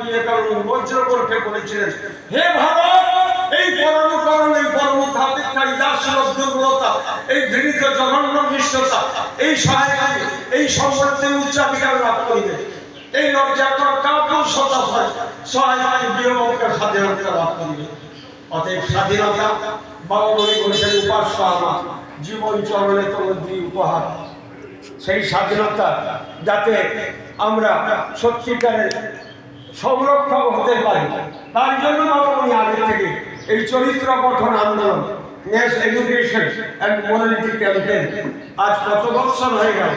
বিবেকানন্দ বজ্র কণ্ঠে বলেছিলেন, হে ভারত এই পরমকরণ এই পরমধাপিকারী দাসলভ দুর্বলতা এই ঘৃণিত জঘন্য নিষ্ঠতা, এই সহায়কারী, এই সম্পর্কের উচ্চাধিকার লাভ করিবে। এই লজ্জাকর কাব্য সদা হয়, সহায়কারী বিরমকে স্বাধীনতা লাভ করিবে। অতএব স্বাধীনতা বাংলায় বলছেন উপাস্য আমার জীবন চরণে তোমাদের উপহার। সেই স্বাধীনতা যাতে আমরা সত্যিকারের সংরক্ষক হতে পারি। তার জন্য মাননীয় আগে থেকে এই চরিত্র গঠন আন্দোলন নেস এডুকেশন অ্যান্ড মোরালিটি ক্যাম্পেইন আজ কত বৎসর হয়ে গেল?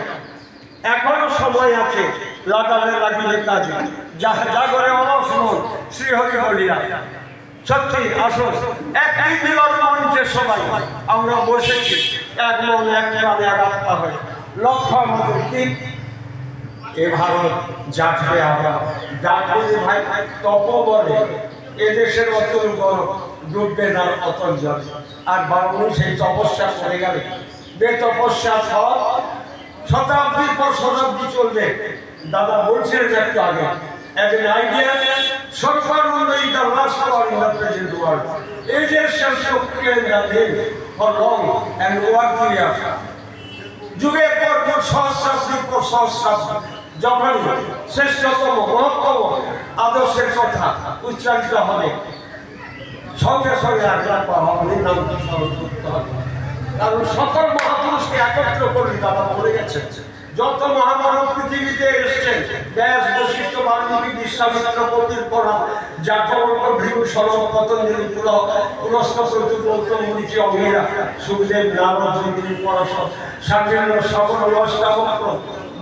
এখনও সময় আছে লাগালে লাগিয়ে কাজে যা জাগরে অলস মন, শ্রীহরি বলিয়া। সত্যি, আসুন, একই মিলন মঞ্চে সবাই, আমরা বসেছি, এক মন, এক প্রাণে এক আত্মা হয়ে। লক্ষ্য আমাদের কি? এ ভারত যাত্রে আমরা। ডাকবে যে ভাই ভাই তপ বলে এদেশের অতুল বড় ডুববে না অতল জল আর বাবুনি সেই তপস্যা করে গেলে। বে তপস্যা ফল শতাব্দীর পর শতাব্দী চলবে। দাদা বলছিলেন একটু আগে shall proclaim the name for long and যুগের পর যুগ সহস্রাব্দীর পর যখন শ্রেষ্ঠতম মহত্তম আদর্শের কথা, উচ্চারিত হবে। সঙ্গে সঙ্গে পাওয়া হবে। কারণ সকল মহাপুরুষকে একত্র করে দাদা বলে গেছেন যত মহামানব পৃথিবীতে এসেছেন ব্যাস বৈশিষ্ট্য বাল্মীকি বিশ্বামিত্র কবির পড়া জাতবর্গ ভৃগু সরব পতঞ্জলি পুলক পুরস্ক প্রচুর গৌতম মুনিচি অঙ্গেরা, সুখদেব জন্ত্রী পরাশর সান্ডিল্য সকল অষ্টাবক্র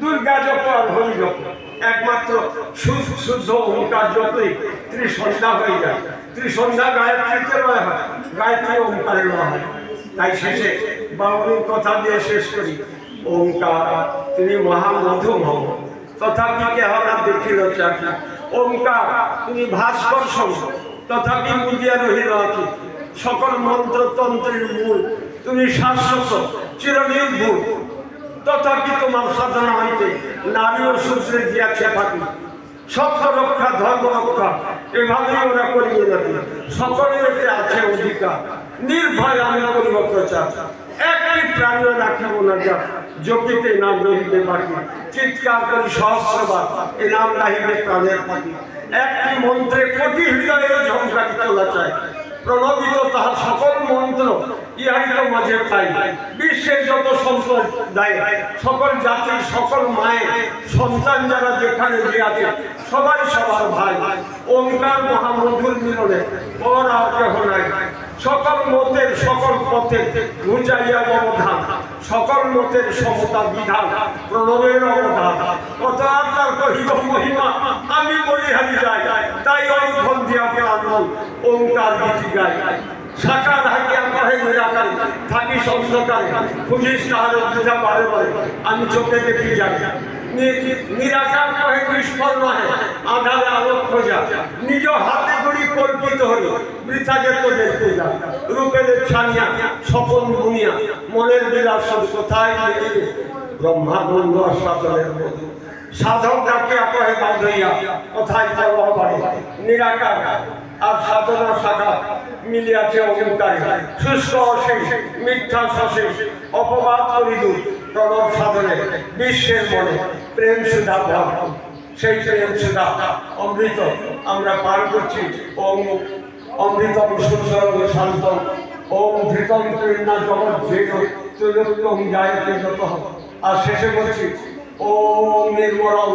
দুর্গা জপ আর হরি জপ একমাত্র শুদ্ধ ওঙ্কার জপই ত্রিসন্ধ্যা হয়ে যায়। ত্রিসন্ধ্যা গায়ত্রীতে লয় হয়, গায়ত্রী ওঙ্কারে লয় হয়। তাই শেষে বাউলির কথা দিয়ে শেষ করি। ওঙ্কার তিনি মহামধুমহ তথাপি কেহনা দেখিল চাকি। ওঙ্কার তুমি ভাস্কর সম তথাপি মুদিয়া রহিল আছি সকল মন্ত্র তন্ত্রের মূল তুমি শাশ্বত, চিরনির্ভুল। তথাপি তোমার সাধনা হইতে নারী ও সূত্রে দিয়াছে থাকি সত্য রক্ষা, ধর্ম রক্ষা, এভাবেই ওরা করিয়ে নাকি সকলের আছে অধিকার, নির্ভয় আমি করিব প্রচার। একটি প্রাণীও রাখিব না যা যোগীতে নাম রহিবে বাকি চিৎকার করি সহস্রবার, এ নাম রাহিবে প্রাণের পাখি। একটি মন্ত্রে কোটি হৃদয়ে ঝঙ্কারি তোলা চায় প্রণবিত তাহার সকল মন্ত্র ইহাই মাঝে পাই। বিশ্বের যত সম্পদ দায়, সকল জাতির সকল মায়ের সন্তান যারা যেখানে আছে সবাই সবার ভাই। ওঙ্কার মহামধুর মিলনে ওরা কেহ নাই। সকল মতের সকল পথে ঘুচাইয়া ব্যবধান সকল মতের সমতা বিধান, প্রণবের অবধান। কত আত্মার কহিব মহিমা, আমি বলিহারি যাই, তাই অনুভব দিয়া গাই সাকার হাকিয়া কহে নিরাকারে থাকি অন্ধকারে খুঁজিস তাহার বারে আমি চোখে দেখি যাই নিরাকার কহে নিষ্ফল নহে, আধারে আলোক খোঁজা। নিজ হাতে করি কল্পিত হল, বৃথা যেত দেখতে যা রূপের ছানিয়া স্বপন বুনিয়া, মনের বিলাস কোথায় ব্রহ্মানন্দ সাধনের মধু। সাধক ডাকিয়া কহে বাঁধইয়া, কোথায় নিরাকার। আর সাধনা শাখা মিলিয়াছে অহংকারে শুষ্ক অশেষ মিথ্যা সশেষ অপবাদ করিল প্রণব সাধনে, বিশ্বের মনে প্রেম সুধা ভর সেই প্রেম সুধা অমৃত আমরা পান করছি। ওম অমৃতম সুন্দর শান্ত ওম ধৃতম প্রেরণা জগৎ জেন ত্রিলোক্তম জায়তে যত। আর শেষে বলছি, ওম নির্মলম,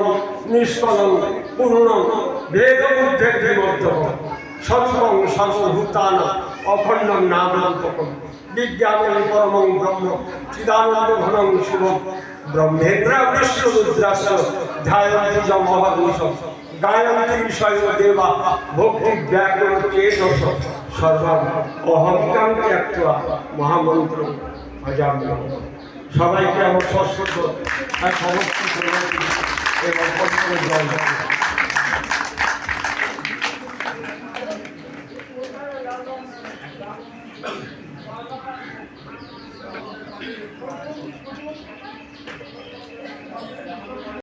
নিষ্কলম পূর্ণ বেদ বুদ্ধের বিবদ্ধ সর্বং সর্বভূতান অখণ্ডম নামান্তকম বিজ্ঞানের পরমং ব্রহ্ম চিদানন্দ ঘনং শুভ ব্রহ্মেন্দ্র বিষ্ণুরুদ্রাস ধ্যায়ন্তি মহাপুরুষ গায়ন্তি বিষয় দেবা, ভক্তি ব্যাকুল চেতস। সর্বাম অহংকার ত্যাক্তা মহামন্ত্র ভজাম সবাইকে আমার সশ্রদ্ধ সমস্ত এবং Thank you.